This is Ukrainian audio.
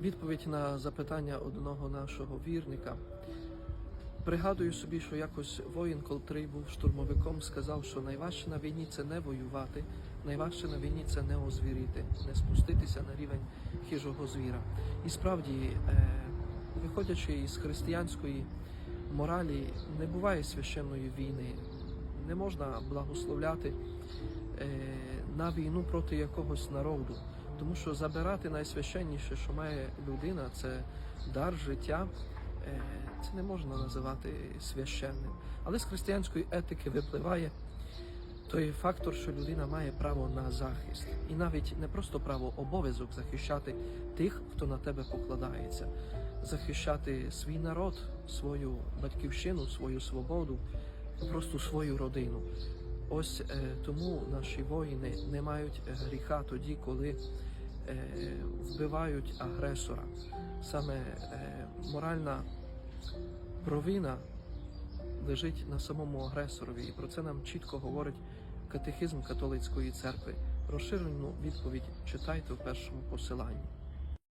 Відповідь на запитання одного нашого вірника. Пригадую собі, що якось воїн, котрий був штурмовиком, сказав, що найважче на війні це не воювати, найважче на війні це не озвіріти, не спуститися на рівень хижого звіра. І справді, е, виходячи із християнської моралі, не буває священної війни, не можна благословляти е, на війну проти якогось народу. Тому що забирати найсвященніше, що має людина, це дар життя. Е, Це не можна називати священним. Але з християнської етики випливає той фактор, що людина має право на захист. І навіть не просто право, обов'язок захищати тих, хто на тебе покладається, захищати свій народ, свою батьківщину, свою свободу, просто свою родину. Ось е, тому наші воїни не мають гріха тоді, коли е, вбивають агресора. Саме е, моральна провина лежить на самому агресорові, і про це нам чітко говорить катехизм католицької церкви. Розширену відповідь читайте в першому посиланні.